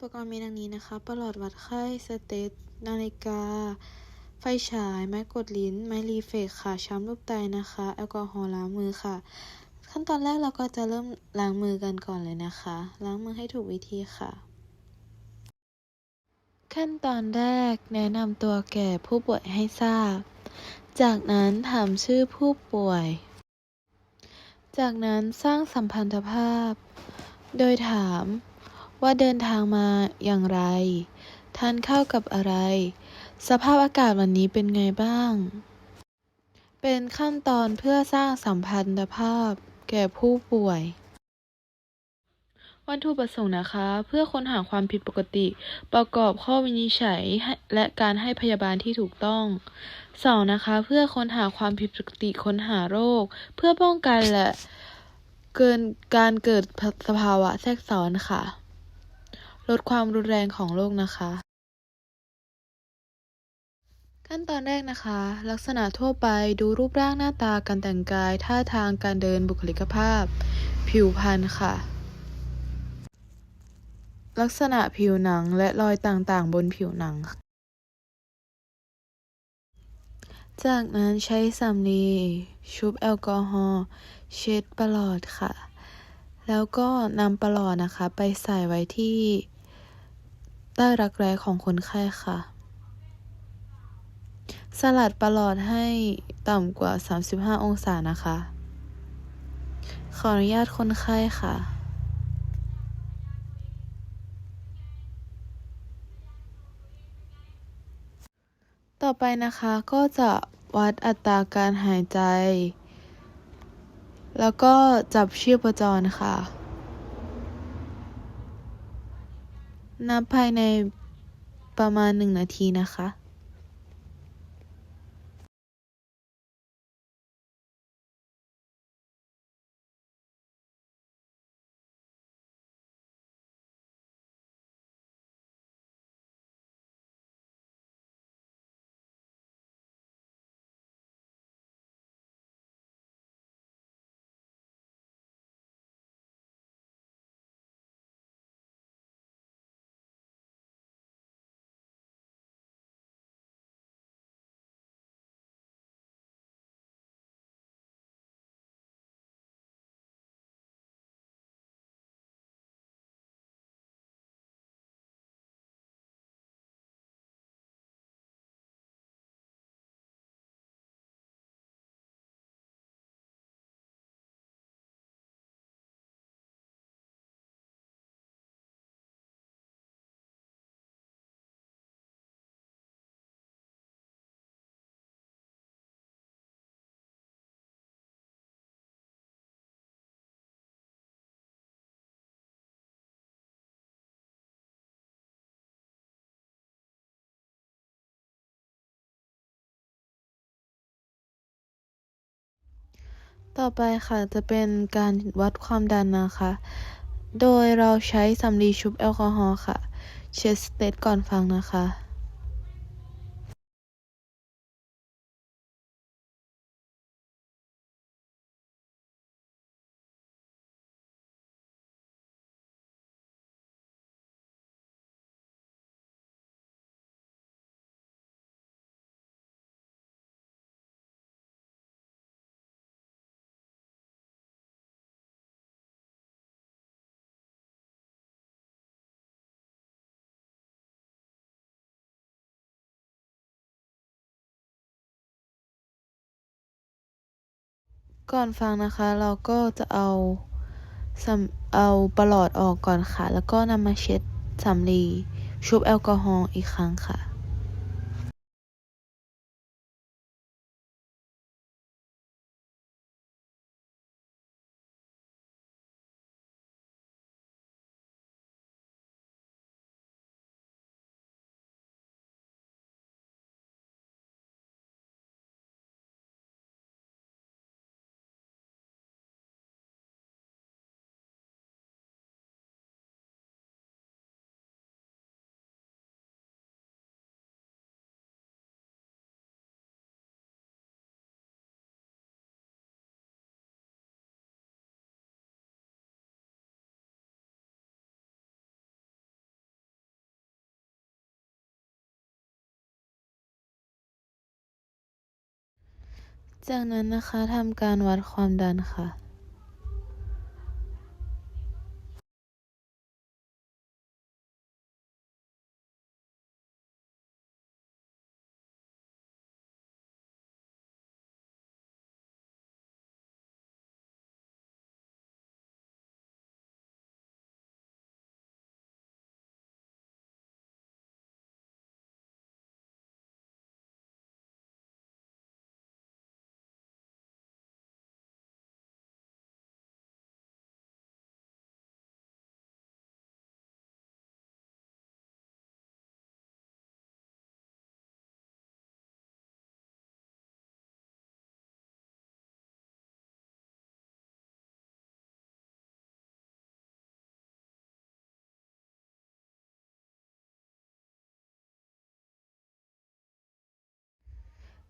ปกรณ์มีดังนี้นะคะประหลอดวัดไข้ สเตตนาฬิกา ไฟฉาย ไม้กดลิ้น ไม้รีเฟกค่ะ ช้ำรูปไตนะคะ แอลกอฮอล์ล้างมือค่ะ ขั้นตอนแรกเราก็จะเริ่มล้างมือกันก่อนเลยนะคะ ล้างมือให้ถูกวิธีค่ะ ขั้นตอนแรกแนะนำตัวแก่ผู้ป่วยให้ทราบ จากนั้นถามชื่อผู้ป่วย จากนั้นสร้างสัมพันธภาพ โดยถาม ว่าเดินทางมาอย่างไร ทานข้าวกับอะไร สภาพอากาศวันนี้เป็นไงบ้าง เป็นขั้นตอนเพื่อสร้างสัมพันธภาพแก่ผู้ป่วย วัตถุประสงค์นะคะ เพื่อค้นหาความผิดปกติ ประกอบข้อวินิจฉัยและการให้พยาบาลที่ถูกต้อง 2. นะคะ เพื่อค้นหาความผิดปกติค้นหาโรค เพื่อป้องกันและเกินการเกิดสภาวะแทรกซ้อนค่ะ ลดความรุนแรงของโรคนะคะ ขั้นตอนแรกนะคะ ลักษณะทั่วไปดูรูปร่างหน้าตาการแต่งกาย ท่าทางการเดินบุคลิกภาพ ผิวพรรณค่ะ ลักษณะผิวหนังและรอยต่างๆ บนผิวหนัง จากนั้นใช้สำลีชุบแอลกอฮอล์เช็ดประหลอดค่ะแล้วก็นำประหลอดนะคะ ไปใส่ไว้ที่ ใต้รักแร้ของคนไข้ค่ะ สลัดประหลอดให้ต่ำกว่า 35 องศานะคะ ขออนุญาตคนไข้ค่ะต่อไปนะคะก็จะวัดอัตราการหายใจ แล้วก็จับชีพจรค่ะ นับภายในประมาณ 1 นาทีนะคะ ต่อไปค่ะจะเป็นการวัดความดันนะคะ โดยเราใช้สำลีชุบแอลกอฮอล์ค่ะ เช็ดสเตตก่อนฟังนะคะ ก่อนฟังนะคะ เราก็จะเอาสำเอาประหลอดออกก่อนค่ะ แล้วก็นำมาเช็ดสำลีชุบแอลกอฮอล์อีกครั้งค่ะ จากนั้นนะคะทำการวัดความดันค่ะ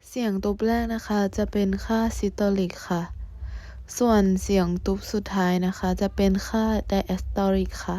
เสียงตุบแรกนะคะ จะเป็นค่าซิสโตลิกค่ะ ส่วนเสียงตุบสุดท้ายนะคะ จะเป็นค่าไดแอสโตริกค่ะ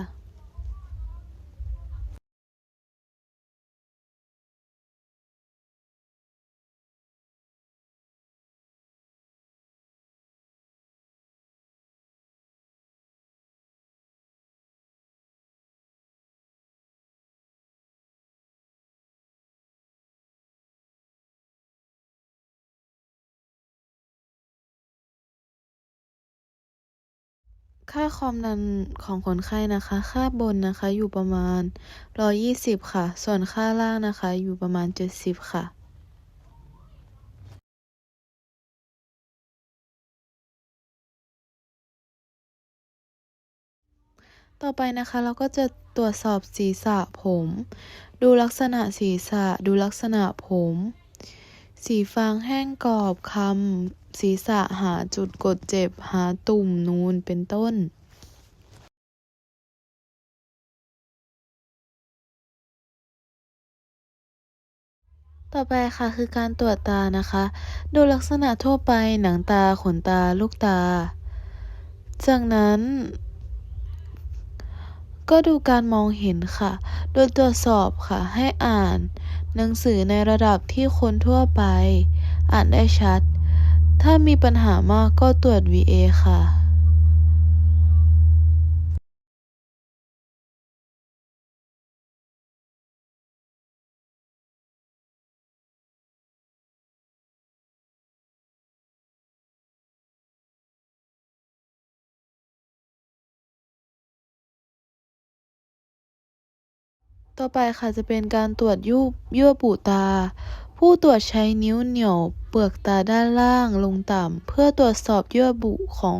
ค่าความดันของคนไข้นะคะ ค่าบนนะคะอยู่ประมาณ 120 ค่ะ ส่วนค่าล่างนะคะ อยู่ประมาณ 70 ค่ะต่อไปนะคะเราก็จะตรวจสอบศีรษะผม ดูลักษณะศีรษะ ดูลักษณะผม สีฟางแห้งกรอบคำ ศีรษะหาจุดกดเจ็บ หาตุ่มนูนเป็นต้นต่อไปค่ะคือการตรวจตานะคะ ดูลักษณะทั่วไปหนังตาขนตาลูกตา จากนั้น ก็ดูการมองเห็นค่ะ โดยตรวจสอบค่ะให้อ่าน หนังสือในระดับที่คนทั่วไป อ่านได้ชัด ถ้ามีปัญหามากก็ตรวจ VA ค่ะต่อไปค่ะจะเป็นการตรวจยุบยั่วบุตา ผู้ตรวจใช้นิ้วเหนี่ยวเปลือกตาด้านล่างลงต่ำ เพื่อตรวจสอบเยื่อบุของ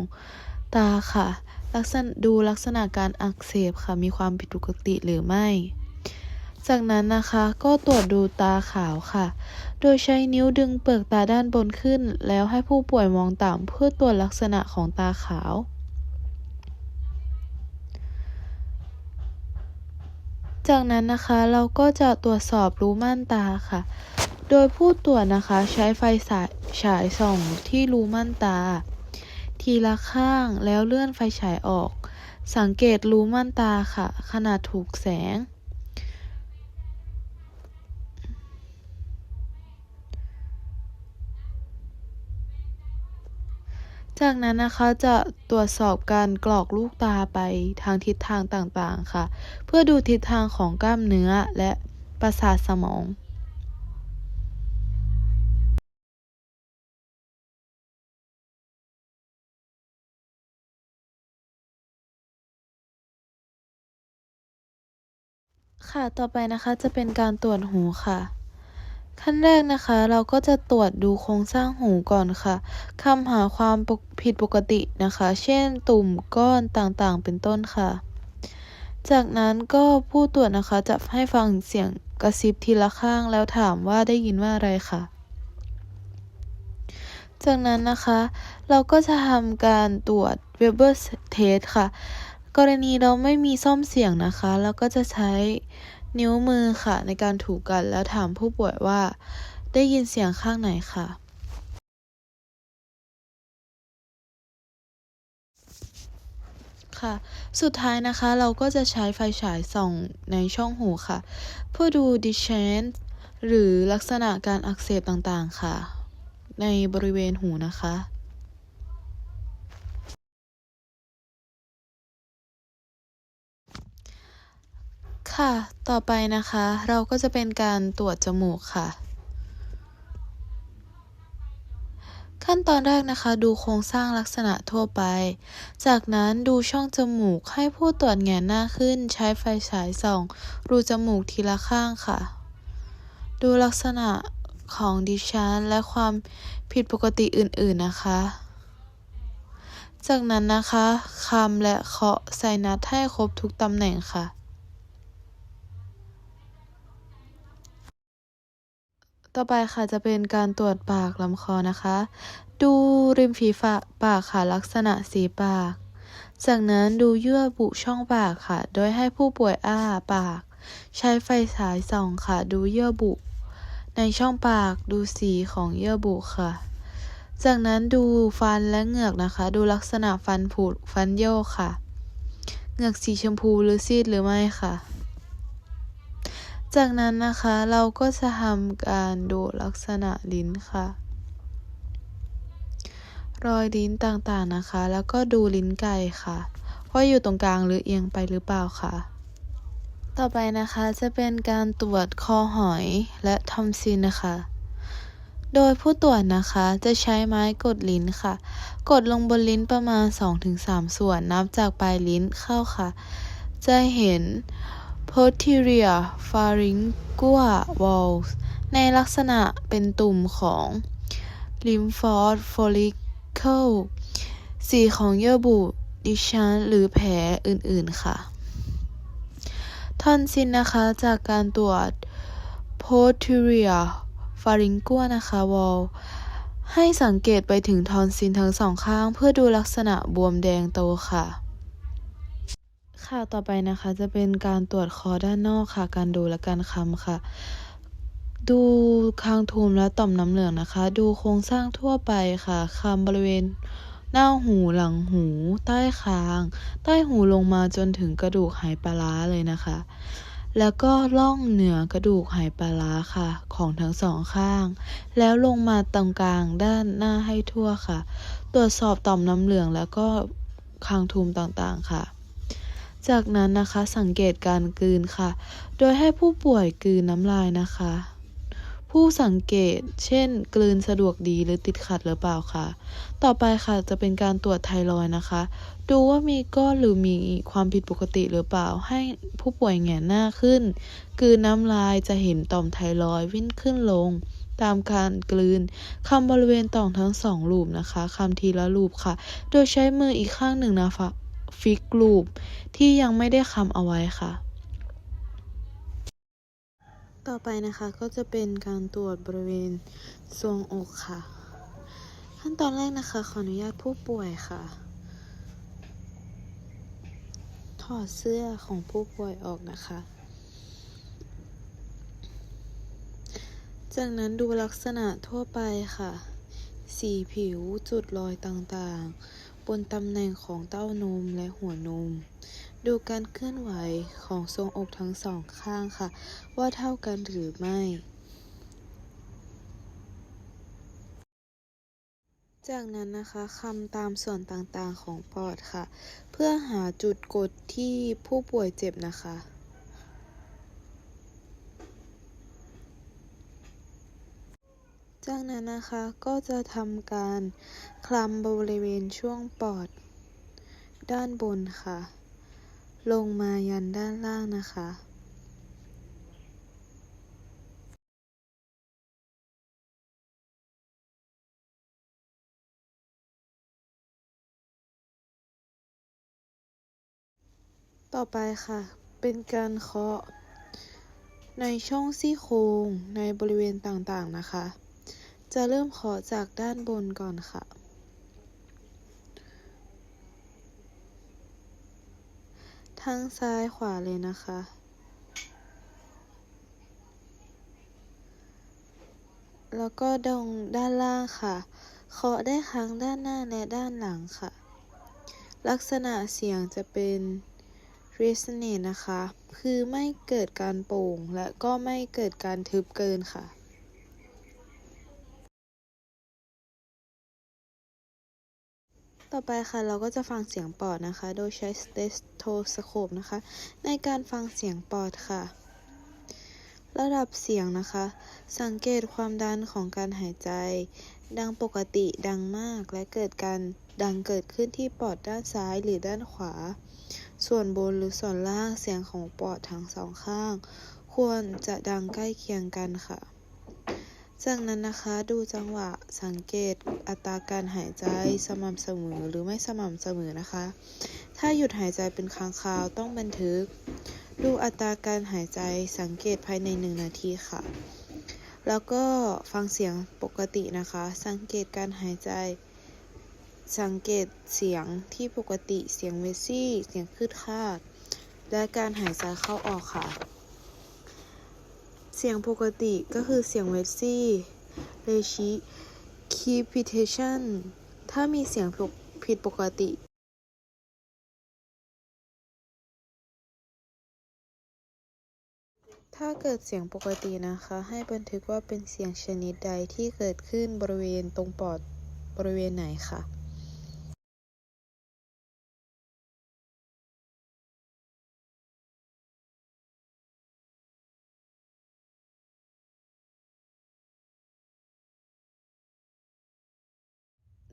ตาค่ะ ลักษณะดูลักษณะการอักเสบค่ะ มีความผิดปกติหรือไม่ จากนั้นนะคะก็ตรวจดูตาขาวค่ะ โดยใช้นิ้วดึงเปลือกตาด้านบนขึ้น แล้วให้ผู้ป่วยมองต่ำเพื่อตรวจลักษณะของตาขาวจากนั้นนะคะเราก็จะตรวจสอบรูม่านตาค่ะ โดยผู้ตรวจนะคะใช้ไฟฉายฉายส่องที่รูม่านตา ทีละข้างแล้วเลื่อนไฟฉายออก สังเกตรูม่านตาค่ะ ขนาดถูกแสง จากนั้นนะคะจะตรวจสอบการกรอกลูกตาไปทางทิศทางต่างๆค่ะ เพื่อดูทิศทางของกล้ามเนื้อและประสาทสมอง ค่ะต่อไปนะคะจะเป็นการตรวจหูค่ะ ขั้นแรกนะคะเราก็จะตรวจดูโครงสร้างหูก่อนค่ะคำหาความผิดปกตินะคะ เช่นตุ่มก้อนต่างๆ เป็นต้นค่ะ จากนั้นก็ผู้ตรวจนะคะจะให้ฟังเสียงกระซิบทีละข้างแล้วถามว่าได้ยินว่าอะไรค่ะ จากนั้นนะคะ เราก็จะทำการตรวจ Weber test ค่ะ กรณีเราไม่มีซ่อมเสียงนะคะ เราก็จะใช้นิ้วมือค่ะ ในการถูกัน แล้วถามผู้ป่วยว่า ได้ยินเสียงข้างไหนค่ะ ค่ะ สุดท้ายนะคะเราก็จะใช้ไฟฉายส่องในช่องหูค่ะ เพื่อดู discharge หรือลักษณะการอักเสบต่างๆค่ะ ในบริเวณหูนะคะ ค่ะ ต่อไปนะคะ เราก็จะเป็นการตรวจจมูกค่ะ ขั้นตอนแรกนะคะ ดูโครงสร้างลักษณะทั่วไป จากนั้นดูช่องจมูกให้ผู้ตรวจแหงนหน้าขึ้น ใช้ไฟฉายส่อง รูจมูกทีละข้างค่ะ ดูลักษณะของดิฉันและความผิดปกติอื่นๆนะคะ จากนั้นนะคะคำและเคาะไซนัสให้ครบทุกตำแหน่งค่ะ ต่อไปค่ะจะเป็นการตรวจปากลำคอนะคะ ดูริมฝีปากค่ะลักษณะสีปาก จากนั้นดูเยื่อบุช่องปากค่ะ โดยให้ผู้ป่วยอ้าปาก ใช้ไฟฉายส่องค่ะ ดูเยื่อบุ ในช่องปากดูสีของเยื่อบุค่ะ จากนั้นดูฟันและเหงือกนะคะ ดูลักษณะฟันผุฟันโยกค่ะ เหงือกสีชมพูหรือซีดหรือไม่ค่ะ จากนั้นนะคะเราก็จะทำการดูลักษณะลิ้นค่ะ รอยลิ้นต่างๆนะคะ แล้วก็ดูลิ้นไก่ค่ะว่าอยู่ตรงกลางหรือเอียงไปหรือเปล่าค่ะ ต่อไปนะคะจะเป็นการตรวจคอหอยและทอมซินนะคะ โดยผู้ตรวจนะคะจะใช้ไม้กดลิ้นค่ะ กดลงบนลิ้นประมาณ 2-3 ส่วนนับจากปลายลิ้นเข้าค่ะ จะเห็น posterior pharyngeal walls ในลักษณะเป็นตุ่มของ lymphoid follicle สีของเยื่อบุดิชันหรือแผลอื่นๆค่ะทอนซิลนะคะ จากการตรวจ posterior pharyngeal นะคะ wall ให้สังเกตไปถึงทอนซิลทั้งสองข้าง เพื่อดูลักษณะบวมแดงโตค่ะ ค่ะต่อไปนะคะจะเป็นการตรวจคอด้านนอกค่ะ การดูและการคำค่ะ ดูคางทูมและต่อมน้ำเหลืองนะคะ ดูโครงสร้างทั่วไปค่ะคำบริเวณหน้าหูหลังหู ใต้คาง ใต้หูลงมาจนถึงกระดูกไหปลาร้าเลยนะคะ แล้วก็ล่องเหนือกระดูกไหปลาร้าค่ะ ของทั้งสองข้าง แล้วลงมาตรงกลางด้านหน้าให้ทั่วค่ะ ตรวจสอบต่อมน้ำเหลืองแล้วก็คางทูมต่างๆค่ะ จากนั้นนะคะสังเกตการกลืนค่ะ โดยให้ผู้ป่วยกลืนน้ำลายนะคะ ผู้สังเกต เช่น กลืนสะดวกดีหรือติดขัดหรือเปล่าค่ะ ต่อไปค่ะจะเป็นการตรวจไทรอยนะคะ ดูว่ามีก้อนหรือมีความผิดปกติหรือเปล่า ให้ผู้ป่วยแหงนหน้าขึ้น กลืนน้ำลายจะเห็นต่อมไทรอยวิ่งขึ้นลงตามการกลืนคำบริเวณต่อมทั้งสองลูปนะคะคำทีละลูปค่ะ โดยใช้มืออีกข้างหนึ่งนะคะ ฟิกลูปที่ยังไม่ได้คำเอาไว้ค่ะ ต่อไปนะคะก็จะเป็นการตรวจบริเวณทรวงอกค่ะ ขั้นตอนแรกนะคะ ขออนุญาตผู้ป่วยค่ะ ถอดเสื้อของผู้ป่วยออกนะคะจากนั้นดูลักษณะทั่วไปค่ะ สีผิวจุดรอยต่างๆ บนตำแหน่งของเต้านมและหัวนม ดูการเคลื่อนไหวของทรงอกทั้งสองข้างค่ะ ว่าเท่ากันหรือไม่ จากนั้นนะคะคำตามส่วนต่างๆของปอดค่ะ เพื่อหาจุดกดที่ผู้ป่วยเจ็บนะคะ จากนั้นนะคะก็จะทำการคลำบริเวณช่วงปอด ด้านบนค่ะ ลงมายันด้านล่างนะคะต่อไปค่ะ เป็นการเคาะในช่องซี่โครงในบริเวณต่างๆนะคะ จะเริ่มเคาะจากด้านบนก่อนค่ะ ทั้งซ้ายขวาเลยนะคะ แล้วก็ดงด้านล่างค่ะ เคาะได้ทั้งด้านหน้าและด้านหลังค่ะ ลักษณะเสียงจะเป็น resonate นะคะ คือไม่เกิดการโป่งและก็ไม่เกิดการทึบเกินค่ะ ต่อไปค่ะเราก็จะฟังเสียงปอดนะคะ โดยใช้สเตโทสโคปนะคะ ในการฟังเสียงปอดค่ะ ระดับเสียงนะคะ สังเกตความดันของการหายใจ ดังปกติดังมากและเกิดการดังเกิดขึ้นที่ปอดด้านซ้ายหรือด้านขวา ส่วนบนหรือส่วนล่างเสียงของปอดทั้งสองข้าง ควรจะดังใกล้เคียงกันค่ะ จากนั้นนะคะดูจังหวะสังเกตอัตราการหายใจสม่ำเสมอหรือไม่สม่ำเสมอนะคะ ถ้าหยุดหายใจเป็นครั้งคราวต้องบันทึก ดูอัตราการหายใจสังเกตภายในหนึ่งนาทีค่ะ แล้วก็ฟังเสียงปกตินะคะ สังเกตการหายใจ สังเกตเสียงที่ปกติเสียงเวซี่ เสียงคืดคาด และการหายใจเข้าออกค่ะ เสียงปกติก็คือเสียงเวสซี่เรชิคีพิเทชันถ้ามีเสียงผิดปกติถ้าเกิดเสียงปกตินะคะ ให้บันทึกว่าเป็นเสียงชนิดใดที่เกิดขึ้นบริเวณตรงปอดบริเวณไหนค่ะ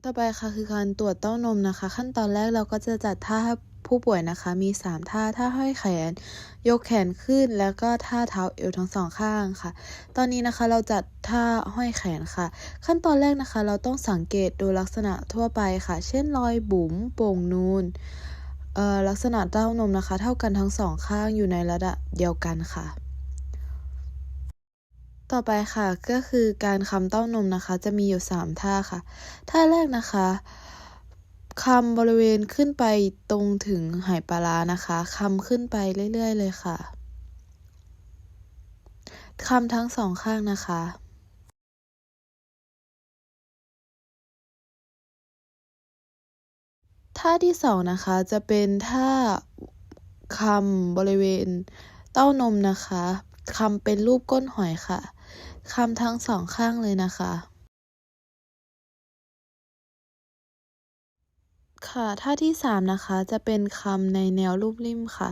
ต่อไปค่ะคือการตรวจเต้านมนะคะ ขั้นตอนแรกเราก็จะจัดท่าผู้ป่วยนะคะมี 3 ท่า ท่าห้อยแขน ยกแขนขึ้น แล้วก็ท่าเท้าเอวทั้งสองข้างค่ะ ตอนนี้นะคะเราจัดท่าห้อยแขนค่ะ ขั้นตอนแรกนะคะ เราต้องสังเกตดูลักษณะทั่วไปค่ะ เช่นรอยบุ๋มโป่งนูนเอลักษณะเต้านมนะคะ เท่ากันทั้งสองข้างอยู่ในระดับเดียวกันค่ะ ต่อไปค่ะก็คือการคำเต้านมนะคะ จะมีอยู่ 3 ท่าค่ะ ท่าแรกนะคะคำบริเวณขึ้นไปตรงถึงหายปลาร้านะคะคำขึ้นไปเรื่อย ๆ เลยค่ะคำทั้งสองข้างนะคะ ท่าที่สองนะคะจะเป็นท่าคำบริเวณเต้านมนะคะคำเป็นรูปก้นหอยค่ะ คำทั้งสองข้างเลยนะคะ ค่ะท่าที่สามนะคะ จะเป็นคำในแนวรูปริมค่ะ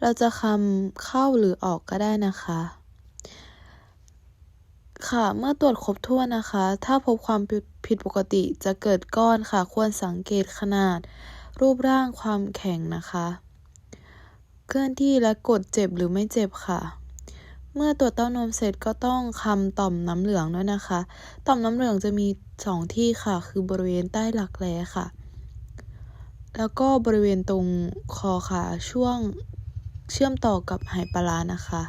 เราจะคำเข้าหรือออกก็ได้นะคะ ค่ะเมื่อตรวจครบถ้วนนะคะ ถ้าพบความผิดปกติจะเกิดก้อนค่ะ ควรสังเกตขนาด รูปร่างความแข็งนะคะ เคลื่อนที่และกดเจ็บหรือไม่เจ็บค่ะ เมื่อตรวจเต้านมเสร็จก็ต้องคำต่อมน้ำเหลืองด้วยนะคะ ต่อมน้ำเหลืองจะมีสองที่ค่ะ คือบริเวณใต้หลักแร้ค่ะ แล้วก็บริเวณตรงคอค่ะ ช่วงเชื่อมต่อกับไหปลานะคะ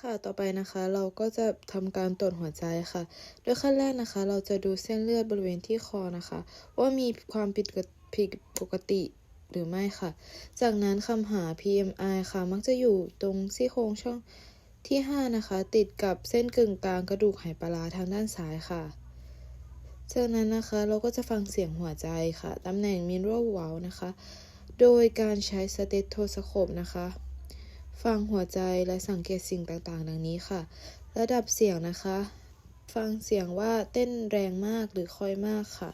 ค่ะต่อไปนะคะเราก็จะทำการตรวจหัวใจค่ะ โดยขั้นแรกนะคะ เราจะดูเส้นเลือดบริเวณที่คอนะคะ ว่ามีความผิดผิดปกติ หรือไม่ค่ะ จากนั้นคำหา PMI ค่ะ มักจะอยู่ตรงซี่โครงช่องที่ 5 นะคะ ติดกับเส้นกึ่งกลางกระดูกไหปลาร้าทางด้านซ้ายค่ะ จากนั้นนะคะเราก็จะฟังเสียงหัวใจค่ะ ตำแหน่ง mineral valve นะคะ โดยการใช้สเตโทสโคปนะคะ ฟังหัวใจและสังเกตสิ่งต่างๆ ดังนี้ค่ะ ระดับเสียงนะคะ ฟังเสียงว่าเต้นแรงมากหรือค่อยมากค่ะ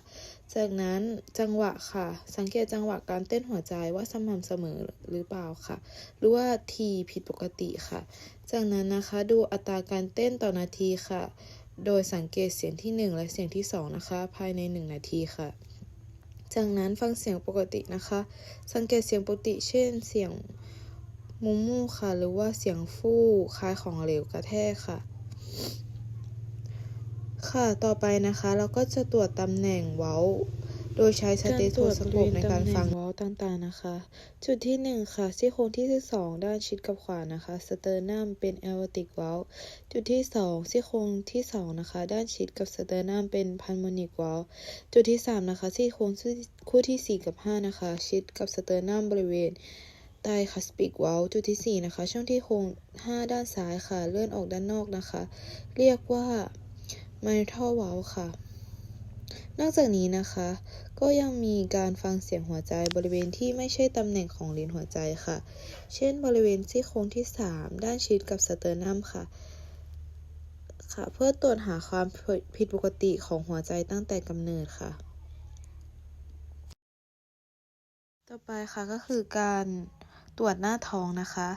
จากนั้นจังหวะค่ะ สังเกตจังหวะการเต้นหัวใจว่าสม่ำเสมอหรือเปล่าค่ะ หรือว่าทีผิดปกติค่ะ จากนั้นนะคะดูอัตราการเต้นต่อนาทีค่ะ โดยสังเกตเสียงที่ 1 และเสียงที่ 2 นะคะ ภายใน 1 นาทีค่ะ จากนั้นฟังเสียงปกตินะคะ สังเกตเสียงปกติ เช่น เสียงมูมูค่ะ หรือว่าเสียงฟู่คล้ายของเหลวกระแทกค่ะ ค่ะ ต่อไปนะคะ เราก็จะตรวจตำแหน่งเว้า โดยใช้สเตโทสโคปในการฟังเว้าต่างๆนะคะ จุดที่ 1 ค่ะ ซี่โครงที่ 2 ด้านชิดกับขวานะคะ สเตอร์นัมเป็นแอลติกเว้า จุดที่ 2 ซี่โครงที่ 2 นะคะ ด้านชิดกับสเตอร์นัมเป็นพันโมนิกเว้า จุดที่ 3 นะคะ ซี่โครงคู่ที่ 4 กับ 5 นะคะ ชิดกับสเตอร์นัมบริเวณใต้คัสปิกเว้าจุดที่ 4 นะคะ ช่องที่โค้ง5 ด้านซ้ายค่ะ เลื่อนออกด้านนอกนะคะ เรียกว่า mitral valve ค่ะ นอกจากนี้นะคะ ก็ยังมีการฟังเสียงหัวใจบริเวณที่ไม่ใช่ตำแหน่งของลิ้นหัวใจค่ะ เช่นบริเวณซี่โครงที่ 3 ด้านชิดกับสเตอร์นัมค่ะค่ะ เพื่อตรวจหาความผิดปกติของหัวใจตั้งแต่กำเนิดค่ะ ต่อไปค่ะก็คือการตรวจหน้าท้องนะคะ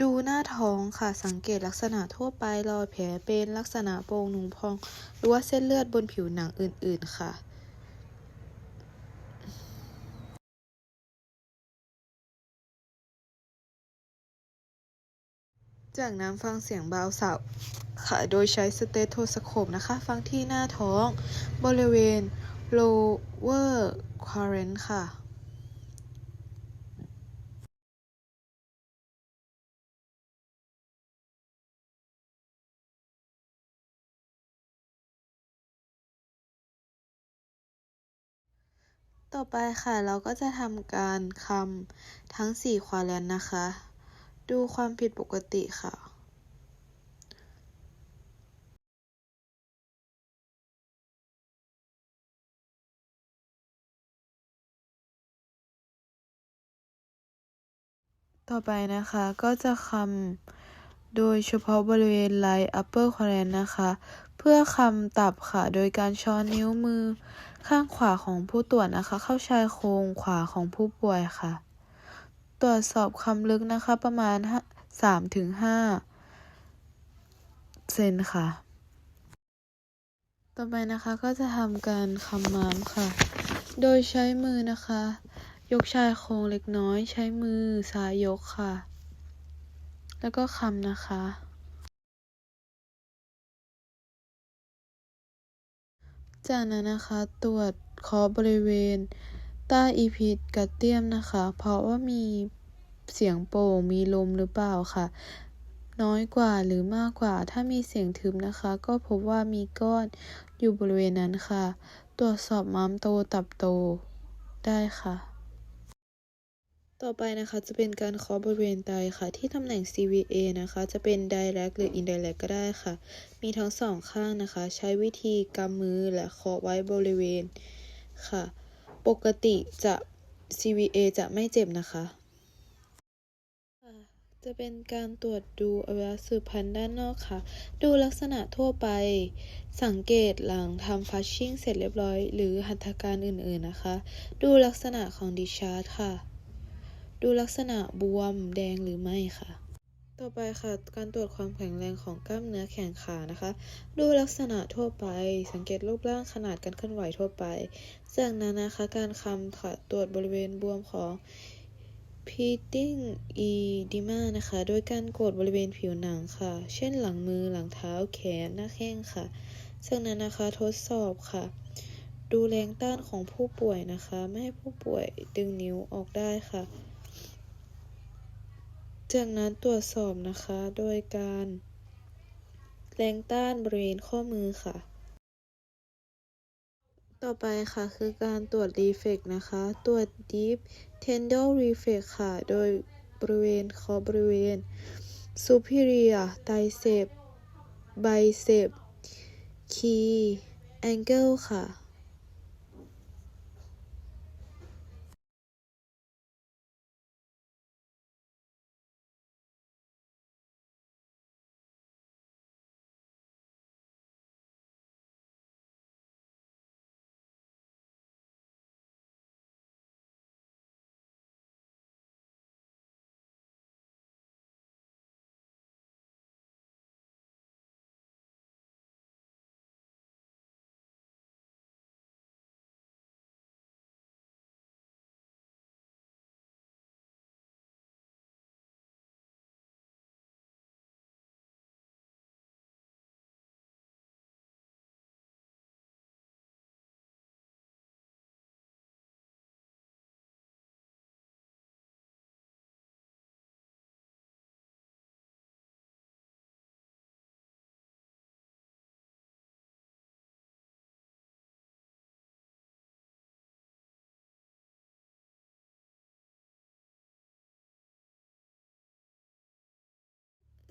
ดูหน้าท้องค่ะสังเกตลักษณะทั่วไปรอยแผลเป็นลักษณะโป่งหนุงพอง หรือว่าเส้นเลือดบนผิวหนังอื่น ๆ ค่ะจากนั้นฟังเสียงเบาสับค่ะ โดยใช้สเตโทสโคปนะคะ ฟังที่หน้าท้อง บริเวณ lower quadrant ค่ะ ต่อไปค่ะเราก็จะทำการคำทั้ง 4 ควาแรนนะคะ ดูความผิดปกติค่ะต่อไปนะคะก็จะคำโดยเฉพาะบริเวณ right upper quadrant นะคะ เพื่อคำตับค่ะ โดยการช้อนนิ้วมือ ข้างขวาของผู้ตรวจนะคะ เข้าชายโครงขวาของผู้ป่วยค่ะ ตรวจสอบคำลึกนะคะ ประมาณ3-5เซนค่ะ ต่อไปนะคะก็จะทำการคำม้ามค่ะ โดยใช้มือนะคะ ยกชายโครงเล็กน้อย ใช้มือซ้ายยกค่ะ แล้วก็คำนะคะ จากนั้นนะคะตรวจเคาะบริเวณใต้อีพิดกัดเตียมนะคะ เพราะว่ามีเสียงโป่งมีลมหรือเปล่าค่ะ น้อยกว่าหรือมากกว่าถ้ามีเสียงทึมนะคะ ก็พบว่ามีก้อนอยู่บริเวณนั้นค่ะ ตรวจสอบม้ามโตตับโตได้ค่ะ ต่อไปนะคะจะเป็นการเคาะบริเวณไตค่ะที่ตำแหน่ง CVA นะคะ จะเป็น direct หรือ indirect ก็ได้ค่ะ มีทั้งสองข้างนะคะ ใช้วิธีกำมือและเคาะไว้บริเวณค่ะ ปกติจะ CVA จะไม่เจ็บนะคะ จะเป็นการตรวจดูอวัยวะสืบพันธุ์ด้านนอกค่ะ ดูลักษณะทั่วไป สังเกตหลังทำฟัชชิ่งเสร็จเรียบร้อย หรือหัตถการอื่นๆนะคะ ดูลักษณะของดิชาร์ดค่ะ ดูลักษณะบวมแดงหรือไม่ค่ะ ต่อไปค่ะ การตรวจความแข็งแรงของกล้ามเนื้อแขนขานะคะ ดูลักษณะทั่วไป สังเกตรูปร่างขนาดการเคลื่อนไหวทั่วไป จากนั้นนะคะ การคำค่ะ ตรวจบริเวณบวมของ pitting edema นะคะ โดยการกดบริเวณผิวหนังค่ะ เช่นหลังมือ หลังเท้า แขน หน้าแข้งค่ะ จากนั้นนะคะทดสอบค่ะ ดูแรงต้านของผู้ป่วยนะคะ ไม่ให้ผู้ป่วยดึงนิ้วออกได้ค่ะ จากนั้นตรวจสอบนะคะโดยการแรงต้านบริเวณข้อมือค่ะ ต่อไปค่ะคือการตรวจ reflex นะคะ ตรวจ deep tendon reflex ค่ะ โดยบริเวณคอบริเวณ superior tricep bicep key angle ค่ะ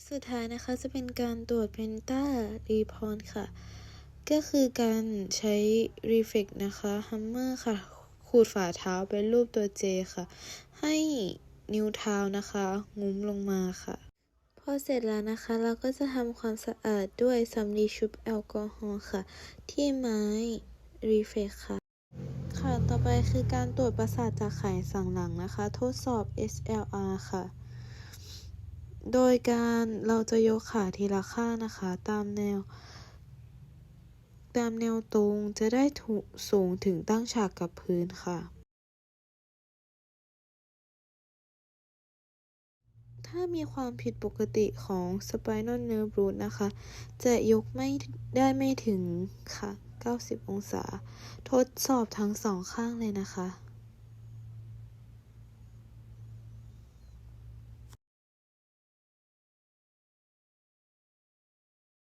สุดท้ายนะคะจะเป็นการตรวจเพนตารีพอนค่ะ ก็คือการใช้ reflex นะคะฮัมเมอร์ค่ะ ขูดฝ่าเท้าเป็นรูปตัว J ค่ะ ให้นิ้วเท้านะคะ งุ้มลงมาค่ะพพอเสร็จแล้วนะคะ เราก็จะทำความสะอาดด้วยสำลีชุบแอลกอฮอล์ค่ะ ที่ไม้รีเฟกค่ะ ค่ะ ต่อไปคือการตรวจประสาทจากไขสันหลังนะคะ ทดสอบ SLR ค่ะ โดยการเราจะยกขาทีละข้างนะคะ ตามแนว ตามแนวตรงจะได้ถูสูงถึงตั้งฉากกับพื้นค่ะ ถ้ามีความผิดปกติของ spinal nerve root นะคะ จะยกไม่ได้ไม่ถึงค่ะ 90 องศา ทดสอบทั้งสองข้างเลยนะคะ